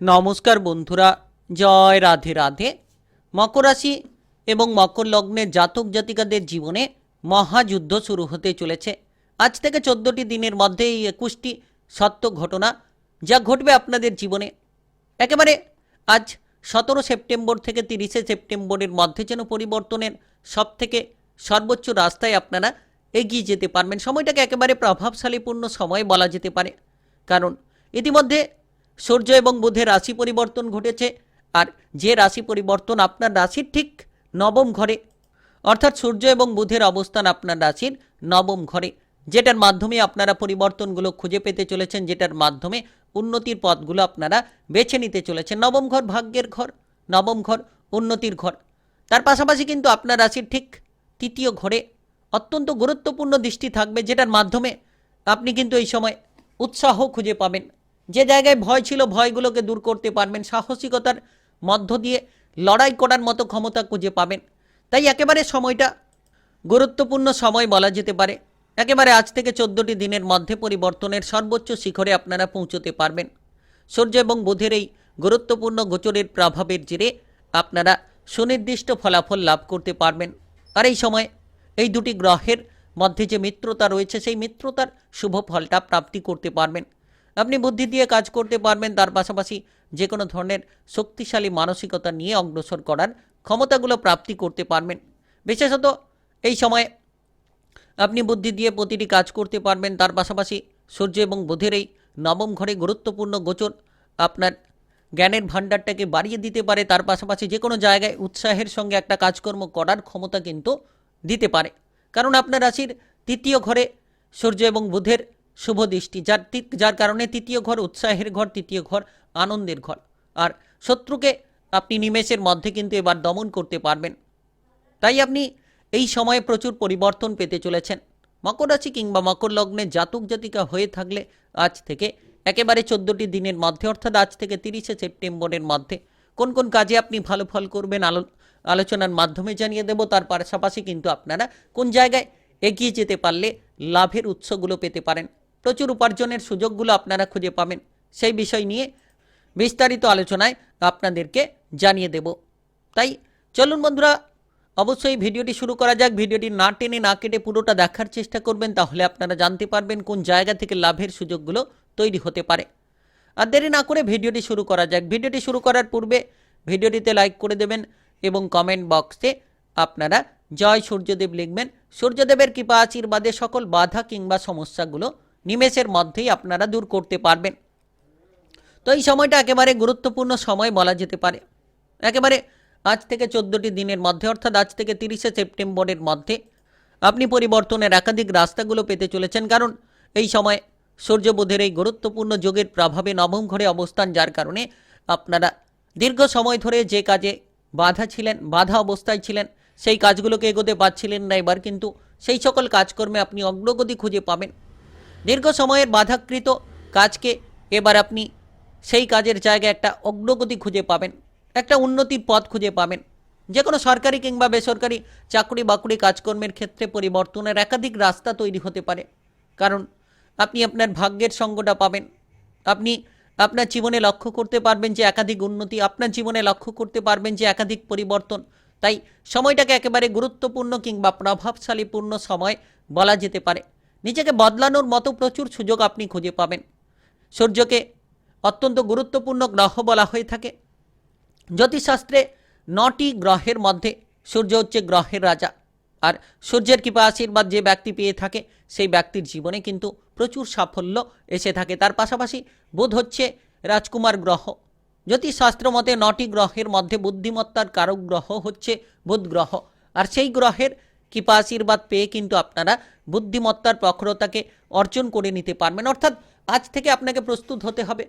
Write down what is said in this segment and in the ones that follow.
নমস্কার বন্ধুরা, জয় রাধে রাধে। মকর রাশি এবং মকর লগ্নের জাতক জাতিকাদের জীবনে মহাযুদ্ধ শুরু হতে চলেছে। আজ থেকে চোদ্দোটি দিনের মধ্যে এই একুশটি সত্য ঘটনা যা ঘটবে আপনাদের জীবনে। একেবারে আজ সতেরো সেপ্টেম্বর থেকে তিরিশে সেপ্টেম্বরের মধ্যে যেন পরিবর্তনের সব থেকে সর্বোচ্চ রাস্তায় আপনারা এগিয়ে যেতে পারবেন। সময়টাকে একেবারে প্রভাবশালীপূর্ণ সময় বলা যেতে পারে। কারণ ইতিমধ্যে সূর্য এবং বুধের রাশি পরিবর্তন ঘটেছে। আর যে রাশি পরিবর্তন আপনার রাশির ঠিক নবম ঘরে, অর্থাৎ সূর্য এবং বুধের অবস্থান আপনার রাশির নবম ঘরে, যেটার মাধ্যমে আপনারা পরিবর্তনগুলো খুঁজে পেতে চলেছেন, যেটার মাধ্যমে উন্নতির পথগুলো আপনারা বেছে নিতে চলেছেন। নবম ঘর ভাগ্যের ঘর, নবম ঘর উন্নতির ঘর। তার পাশাপাশি কিন্তু আপনার রাশির ঠিক তৃতীয় ঘরে অত্যন্ত গুরুত্বপূর্ণ দৃষ্টি থাকবে, যেটার মাধ্যমে আপনি কিন্তু এই সময় উৎসাহ খুঁজে পাবেন। যে জায়গায় ভয় ছিল, ভয়গুলোকে দূর করতে পারবেন, সাহসিকতার মধ্য দিয়ে লড়াই করার মতো ক্ষমতা খুঁজে পাবেন। তাই একেবারে সময়টা গুরুত্বপূর্ণ সময় বলা যেতে পারে। একেবারে আজ থেকে চোদ্দোটি দিনের মধ্যে পরিবর্তনের সর্বোচ্চ শিখরে আপনারা পৌঁছতে পারবেন। সূর্য এবং বুধের এই গুরুত্বপূর্ণ গোচরের প্রভাবের জেরে আপনারা সুনির্দিষ্ট ফলাফল লাভ করতে পারবেন। আর এই সময় এই দুটি গ্রহের মধ্যে যে মিত্রতা রয়েছে, সেই মিত্রতার শুভ ফলটা প্রাপ্তি করতে পারবেন। আপনি বুদ্ধি দিয়ে কাজ করতে পারবেন, তার পাশাপাশি যে কোনো ধরনের শক্তিশালী মানসিকতা নিয়ে অগ্রসর করার ক্ষমতাগুলো প্রাপ্তি করতে পারবেন। বিশেষত এই সময়ে আপনি বুদ্ধি দিয়ে প্রতিটি কাজ করতে পারবেন, তার পাশাপাশি সূর্য এবং বুধের এই নবম ঘরে গুরুত্বপূর্ণ গোচর আপনার জ্ঞানের ভাণ্ডারটাকে বাড়িয়ে দিতে পারে, তার পাশাপাশি যে কোনো জায়গায় উৎসাহের সঙ্গে একটা কাজকর্ম করার ক্ষমতা কিন্তু দিতে পারে। কারণ আপনার রাশির তৃতীয় ঘরে সূর্য এবং বুধের শুভ দৃষ্টি। যার যার কারণে তৃতীয় ঘর উৎসাহের ঘর, তৃতীয় ঘর আনন্দের ঘর। আর শত্রুকে আপনি নিমেষের মধ্যে কিন্তু এবার দমন করতে পারবেন। তাই আপনি এই সময়ে প্রচুর পরিবর্তন পেতে চলেছেন। মকর রাশি কিংবা মকর লগ্নে জাতক জাতিকা হয়ে থাকলে আজ থেকে একেবারে চোদ্দোটি দিনের মধ্যে, অর্থাৎ আজ থেকে তিরিশে সেপ্টেম্বরের মধ্যে কোন কোন কাজে আপনি ভালো ফল করবেন আলো আলোচনার মাধ্যমে জানিয়ে দেব। তার পাশাপাশি কিন্তু আপনারা কোন জায়গায় এগিয়ে যেতে পারলে লাভের উৎসগুলো পেতে পারেন। প্রচুর উপার্জনের সুযোগগুলো আপনারা খুঁজে পাবেন। সেই বিষয় নিয়ে বিস্তারিত আলোচনায় আপনাদেরকে জানিয়ে দেব। তাই চলুন বন্ধুরা, অবশ্যই ভিডিওটি শুরু করা যাক। ভিডিওটি না টেনে না কেটে পুরোটা দেখার চেষ্টা করবেন, তাহলে আপনারা জানতে পারবেন কোন জায়গা থেকে লাভের সুযোগগুলো তৈরি হতে পারে। আর দেরি না করে ভিডিওটি শুরু করা যাক। ভিডিওটি শুরু করার পূর্বে ভিডিওটিতে লাইক করে দেবেন এবং কমেন্ট বক্সে আপনারা জয় সূর্যদেব লিখবেন। সূর্যদেবের কৃপা, আশীর্বাদে সকল বাধা কিংবা সমস্যাগুলো নিমেষের মধ্যেই আপনারা দূর করতে পারবেন। তো এই সময়টা একেবারে গুরুত্বপূর্ণ সময় বলা যেতে পারে। একেবারে আজ থেকে চোদ্দোটি দিনের মধ্যে, অর্থাৎ আজ থেকে তিরিশে সেপ্টেম্বরের মধ্যে আপনি পরিবর্তনের একাধিক রাস্তাগুলো পেতে চলেছেন। কারণ এই সময় সূর্য বুধের এই গুরুত্বপূর্ণ যোগের প্রভাবে নবম ঘরে অবস্থান, যার কারণে আপনারা দীর্ঘ সময় ধরে যে কাজে বাধা ছিলেন, বাধা অবস্থায় ছিলেন, সেই কাজগুলোকে এগোতে পারছিলেন না এবার। কিন্তু সেই সকল কাজকর্মে আপনি অগ্রগতি খুঁজে পাবেন। দীর্ঘ সময়ের বাধাকৃত কাজকে এবার আপনি সেই কাজের জায়গায় একটা অগ্রগতি খুঁজে পাবেন, একটা উন্নতির পথ খুঁজে পাবেন। যে কোনো সরকারি কিংবা বেসরকারি চাকরি বাকরি কাজকর্মের ক্ষেত্রে পরিবর্তনের একাধিক রাস্তা তৈরি হতে পারে। কারণ আপনি আপনার ভাগ্যের সঙ্গটা পাবেন। আপনি আপনার জীবনে লক্ষ্য করতে পারবেন যে একাধিক উন্নতি, আপনার জীবনে লক্ষ্য করতে পারবেন যে একাধিক পরিবর্তন। তাই সময়টাকে একেবারে গুরুত্বপূর্ণ কিংবা প্রভাবশালীপূর্ণ সময় বলা যেতে পারে। নিজেকে বদলানোর মতো প্রচুর সুযোগ আপনি খুঁজে পাবেন। সূর্যকে অত্যন্ত গুরুত্বপূর্ণ গ্রহ বলা হয়ে থাকে। জ্যোতিষশাস্ত্রে নটি গ্রহের মধ্যে সূর্য হচ্ছে গ্রহের রাজা। আর সূর্যের কৃপা আশীর্বাদ যে ব্যক্তি পেয়ে থাকে, সেই ব্যক্তির জীবনে কিন্তু প্রচুর সাফল্য এসে থাকে। তার পাশাপাশি বুধ হচ্ছে রাজকুমার গ্রহ। জ্যোতিষশাস্ত্র মতে নটি গ্রহের মধ্যে বুদ্ধিমত্তার কারক গ্রহ হচ্ছে বুধ গ্রহ। আর সেই গ্রহের কৃপা আশীর্বাদ পেয়ে কিন্তু আপনারা বুদ্ধিমত্তার প্রখরতাকে অর্জন করে নিতে পারবেন। অর্থাৎ আজ থেকে আপনাকে প্রস্তুত হতে হবে।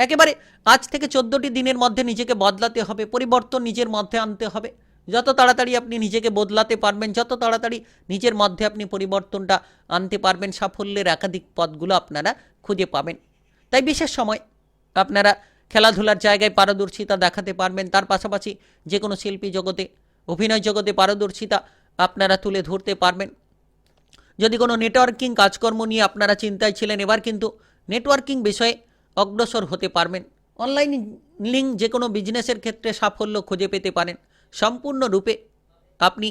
একেবারে আজ থেকে চোদ্দোটি দিনের মধ্যে নিজেকে বদলাতে হবে, পরিবর্তন নিজের মধ্যে আনতে হবে। যত তাড়াতাড়ি আপনি নিজেকে বদলাতে পারবেন, যত তাড়াতাড়ি নিজের মধ্যে আপনি পরিবর্তনটা আনতে পারবেন, সাফল্যের একাধিক পথগুলো আপনারা খুঁজে পাবেন। তাই বিশেষ সময় আপনারা খেলাধুলার জায়গায় পারদর্শিতা দেখাতে পারবেন। তার পাশাপাশি যে কোনো শিল্পী জগতে, অভিনয় জগতে পারদর্শিতা আপনারা তুলে ধরতে পারবেন। যদি কোনো নেটওয়ার্কিং কাজকর্ম নিয়ে আপনারা চিন্তায় ছিলেন, এবার কিন্তু নেটওয়ার্কিং বিষয়ে অগ্রসর হতে পারবেন। অনলাইন লিঙ্ক যে কোনো বিজনেসের ক্ষেত্রে সাফল্য খুঁজে পেতে পারেন। সম্পূর্ণরূপে আপনি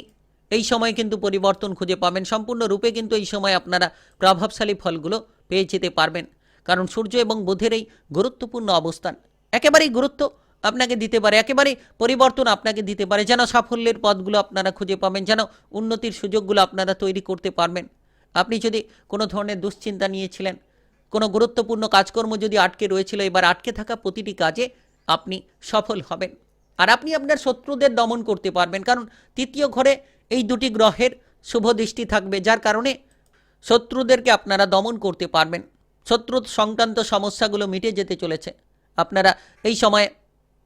এই সময় কিন্তু পরিবর্তন খুঁজে পাবেন। সম্পূর্ণরূপে কিন্তু এই সময় আপনারা প্রভাবশালী ফলগুলো পেয়ে যেতে পারবেন। কারণ সূর্য এবং বুধের এই গুরুত্বপূর্ণ অবস্থান একেবারেই গুরুত্ব আপনাকে দিতে পারে। একেবারেই পরিবর্তন আপনাকে দিতে পারে। যেন সাফল্যের পথগুলো আপনারা খুঁজে পাবেন, যেন উন্নতির সুযোগগুলো আপনারা তৈরি করতে পারবেন। আপনি যদি কোনো ধরনের দুশ্চিন্তা নিয়েছিলেন, কোনো গুরুত্বপূর্ণ কাজকর্ম যদি আটকে রয়েছিল, এবার আটকে থাকা প্রতিটি কাজে আপনি সফল হবেন। আর আপনি আপনার শত্রুদের দমন করতে পারবেন, কারণ তৃতীয় ঘরে এই দুটি গ্রহের শুভ দৃষ্টি থাকবে, যার কারণে শত্রুদেরকে আপনারা দমন করতে পারবেন। শত্রু সংক্রান্ত সমস্যাগুলো মিটে যেতে চলেছে। আপনারা এই সময়ে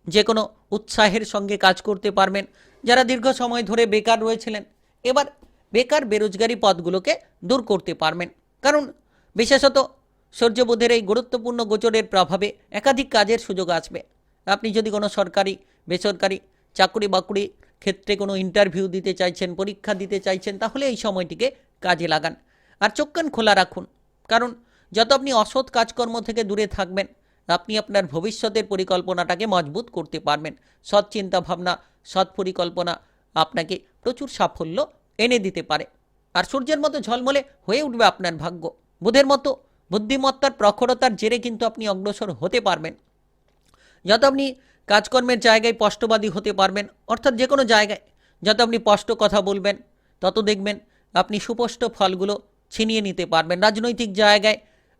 যে কোনো উৎসাহের সঙ্গে কাজ করতে পারবেন। যারা দীর্ঘ সময় ধরে বেকার রয়েছিলেন, এবার বেকার বেরোজগারি পদগুলোকে দূর করতে পারবেন। কারণ বিশেষত সূর্যবোধের এই গুরুত্বপূর্ণ গোচরের প্রভাবে একাধিক কাজের সুযোগ আসবে। আপনি যদি কোনো সরকারি, বেসরকারি চাকরি বাকরি ক্ষেত্রে কোনো ইন্টারভিউ দিতে চাইছেন, পরীক্ষা দিতে চাইছেন, তাহলে এই সময়টিকে কাজে লাগান। আর চোখ কান খোলা রাখুন। কারণ যত আপনি অসৎ কাজকর্ম থেকে দূরে থাকবেন আপনি আপনার ভবিষ্যতের পরিকল্পনাটাকে মজবুত করতে পারবেন। সৎ চিন্তা ভাবনা সৎ পরিকল্পনা আপনাকে প্রচুর সাফল্য এনে দিতে পারে। আর সূর্যের মতো ঝলমলে হয়ে উঠবে আপনার ভাগ্য। বুধের মতো বুদ্ধিমত্তার প্রখরতার জেরে কিন্তু আপনি অগ্রসর হতে পারবেন। যত আপনি কাজকর্মের জায়গায় স্পষ্টবাদী হতে পারবেন, অর্থাৎ যে কোনো জায়গায় যত আপনি স্পষ্ট কথা বলবেন, তত দেখবেন আপনি সুস্পষ্ট ফলগুলো ছিনিয়ে নিতে পারবেন। রাজনৈতিক জায়গায়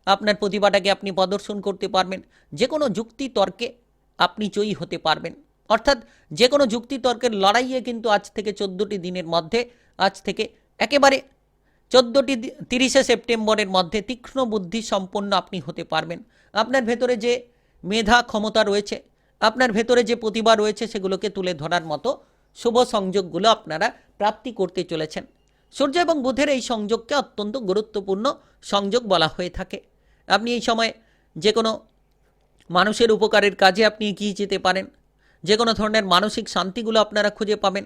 আপনার প্রতিভাটাকে আপনি প্রদর্শন করতে পারবেন। যে কোনো যুক্তি তর্কে আপনি জয়ী হতে পারবেন। অর্থাৎ যে কোনো যুক্তি তর্কের লড়াইয়ে কিন্তু আজ থেকে চোদ্দোটি দিনের মধ্যে, আজ থেকে একেবারে চোদ্দোটি তিরিশে সেপ্টেম্বরের মধ্যে তীক্ষ্ণ বুদ্ধি সম্পন্ন আপনি হতে পারবেন। আপনার ভেতরে যে মেধা ক্ষমতা রয়েছে, আপনার ভেতরে যে প্রতিভা রয়েছে, সেগুলোকে তুলে ধরার মতো শুভ সংযোগগুলো আপনারা প্রাপ্তি করতে চলেছেন। সূর্য এবং বুধের এই সংযোগকে অত্যন্ত গুরুত্বপূর্ণ সংযোগ বলা হয়ে থাকে। আপনি এই সময় যে কোনো মানুষের উপকারের কাজে আপনি এগিয়ে যেতে পারেন। যে কোনো ধরনের মানসিক শান্তিগুলো আপনারা খুঁজে পাবেন।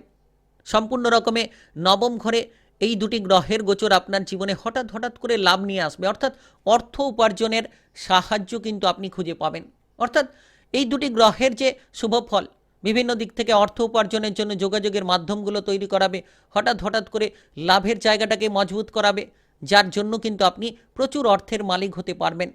সম্পূর্ণ রকমে নবম ঘরে এই দুটি গ্রহের গোচর আপনার জীবনে হঠাৎ হঠাৎ করে লাভ নিয়ে আসবে। অর্থাৎ অর্থ উপার্জনের সাহায্য কিন্তু আপনি খুঁজে পাবেন। অর্থাৎ এই দুটি গ্রহের যে শুভ ফল, বিভিন্ন দিক থেকে অর্থ উপার্জনের জন্য যোগাযোগের মাধ্যমগুলো তৈরি করাবে। হঠাৎ হঠাৎ করে লাভের জায়গাটাকে মজবুত করাবে। যার জন্য কিন্তু আপনি প্রচুর অর্থের মালিক হতে পারবেন।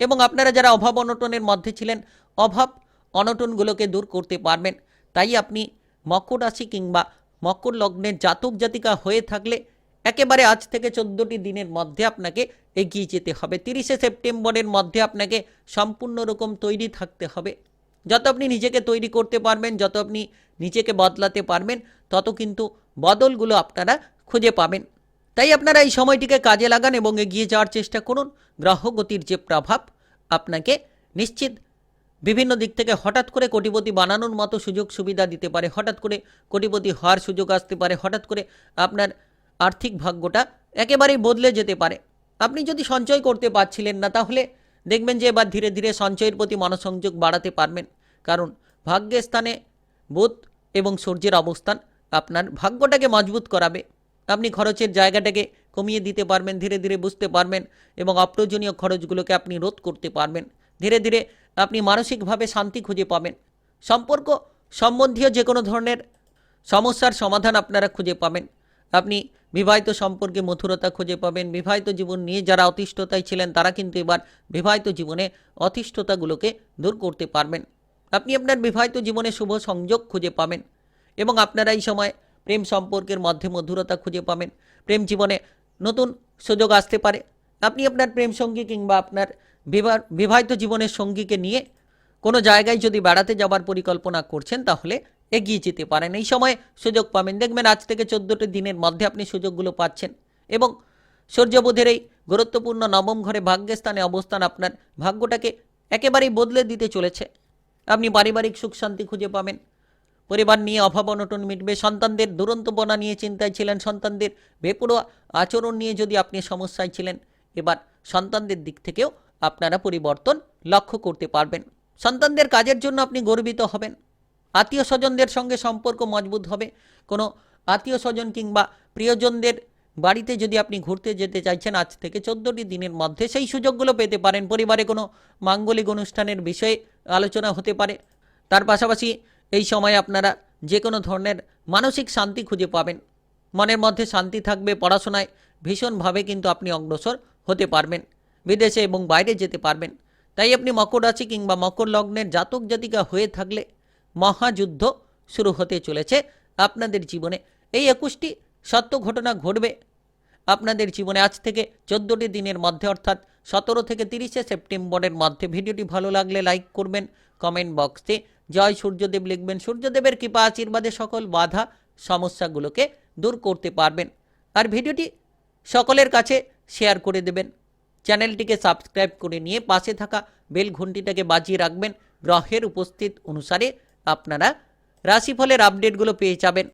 এবং আপনারা যারা অভাব অনটনের মধ্যে ছিলেন, অভাব অনটনগুলোকে দূর করতে পারবেন। তাই আপনি মকর রাশি কিংবা মকর লগ্নের জাতক জাতিকা হয়ে থাকলে একেবারে আজ থেকে চোদ্দোটি দিনের মধ্যে আপনাকে এগিয়ে যেতে হবে। তিরিশে সেপ্টেম্বরের মধ্যে আপনাকে সম্পূর্ণ রকম তৈরি থাকতে হবে। যত আপনি নিজেকে তৈরি করতে পারবেন, যত আপনি নিজেকে বদলাতে পারবেন, তত কিন্তু বদলগুলো আপনারা খুঁজে পাবেন। তাই আপনারা এই সময়টিকে কাজে লাগান এবং এগিয়ে যাওয়ার চেষ্টা করুন। গ্রহগতির যে প্রভাব, আপনাকে নিশ্চিত বিভিন্ন দিক থেকে হঠাৎ করে কোটিপতি বানানোর মতো সুযোগ সুবিধা দিতে পারে, হঠাৎ করে কোটিপতি হওয়ার সুযোগ আসতে পারে, হঠাৎ করে আপনার আর্থিক ভাগ্যটা একেবারেই বদলে যেতে পারে। আপনি যদি সঞ্চয় করতে পারছিলেন না, তাহলে দেখবেন যে এবার ধীরে ধীরে সঞ্চয়ের প্রতি মনোসংযোগ বাড়াতে পারবেন। কারণ ভাগ্যের স্থানে বুধ এবং সূর্যের অবস্থান আপনার ভাগ্যটাকে মজবুত করাবে। আপনি খরচের জায়গাটাকে কমিয়ে দিতে পারবেন, ধীরে ধীরে বুঝতে পারবেন এবং অপ্রয়োজনীয় খরচগুলোকে আপনি রোধ করতে পারবেন। ধীরে ধীরে আপনি মানসিকভাবে শান্তি খুঁজে পাবেন। সম্পর্ক সম্বন্ধীয় যে কোনো ধরনের সমস্যার সমাধান আপনারা খুঁজে পাবেন। আপনি বিবাহিত সম্পর্কে মধুরতা খুঁজে পাবেন। বিবাহিত জীবন নিয়ে যারা অতিষ্ঠতায় ছিলেন, তারা কিন্তু এবার বিবাহিত জীবনে অতিষ্ঠতাগুলোকে দূর করতে পারবেন। আপনি আপনার বিবাহিত জীবনে শুভ সংযোগ খুঁজে পাবেন এবং আপনারা এই সময় প্রেম সম্পর্কের মধ্যে মধুরতা খুঁজে পাবেন। প্রেম জীবনে নতুন সুযোগ আসতে পারে। আপনি আপনার প্রেম সঙ্গী কিংবা আপনার বিবাহ বিবাহিত জীবনের সঙ্গীকে নিয়ে কোনো জায়গায় যদি বেড়াতে যাবার পরিকল্পনা করছেন, তাহলে এগিয়ে যেতে পারেন। এই সময় সুযোগ পাবেন। দেখবেন আজ থেকে চোদ্দোটি দিনের মধ্যে আপনি সুযোগগুলো পাচ্ছেন এবং সূর্যবোধের এই গুরুত্বপূর্ণ নবম ঘরে ভাগ্যের স্থানে অবস্থান আপনার ভাগ্যটাকে একেবারেই বদলে দিতে চলেছে। আপনি পারিবারিক সুখ শান্তি খুঁজে পাবেন। পরিবার নিয়ে অভাব অনটন মিটবে, সন্তানদের দুরন্ত বনা নিয়ে চিন্তায় ছিলেন সন্তানদের, বেপরোয়া আচরণ নিয়ে যদি আপনি সমস্যায় ছিলেন, এবার সন্তানদের দিক থেকেও আপনারা পরিবর্তন লক্ষ্য করতে পারবেন। সন্তানদের কাজের জন্য আপনি গর্বিত হবেন। আত্মীয় স্বজনদের সঙ্গে সম্পর্ক মজবুত হবে। কোনো আত্মীয় স্বজন কিংবা প্রিয়জনদের বাড়িতে যদি আপনি ঘুরতে যেতে চাইছেন, আজ থেকে চোদ্দোটি দিনের মধ্যে সেই সুযোগগুলো পেতে পারেন। পরিবারে কোনো মাঙ্গলিক অনুষ্ঠানের বিষয়ে আলোচনা হতে পারে। তার পাশাপাশি এই সময় আপনারা যে কোনো ধরনের মানসিক শান্তি খুঁজে পাবেন। মনের মধ্যে শান্তি থাকবে, পড়াশোনায় ভীষণভাবে কিন্তু আপনি অগ্রসর হতে পারবেন, বিদেশে এবং বাইরে যেতে পারবেন। তাই আপনি মকর রাশি কিংবা মকর লগ্নের জাতক জাতিকা হয়ে থাকলে মহাযুদ্ধ শুরু হতে চলেছে আপনাদের জীবনে। এই একুশটি সত্য ঘটনা ঘটবে আপনাদের জীবনে আজ থেকে চোদ্দোটি দিনের মধ্যে, অর্থাৎ সতেরো থেকে তিরিশে সেপ্টেম্বরের মধ্যে। ভিডিওটি ভালো লাগলে লাইক করবেন, কমেন্ট বক্সে জয় সূর্যদেব লিখবেন। সূর্যদেবের কৃপা, আশীর্বাদে সকল বাধা, সমস্যাগুলোকে দূর করতে পারবেন। আর ভিডিওটি সকলের কাছে শেয়ার করে দেবেন। চ্যানেলটিকে সাবস্ক্রাইব করে নিয়ে পাশে থাকা বেল ঘন্টিটাকে বাজিয়ে রাখবেন। গ্রহের উপস্থিত অনুসারে আপনারা রাশিফলের আপডেটগুলো পেয়ে যাবেন।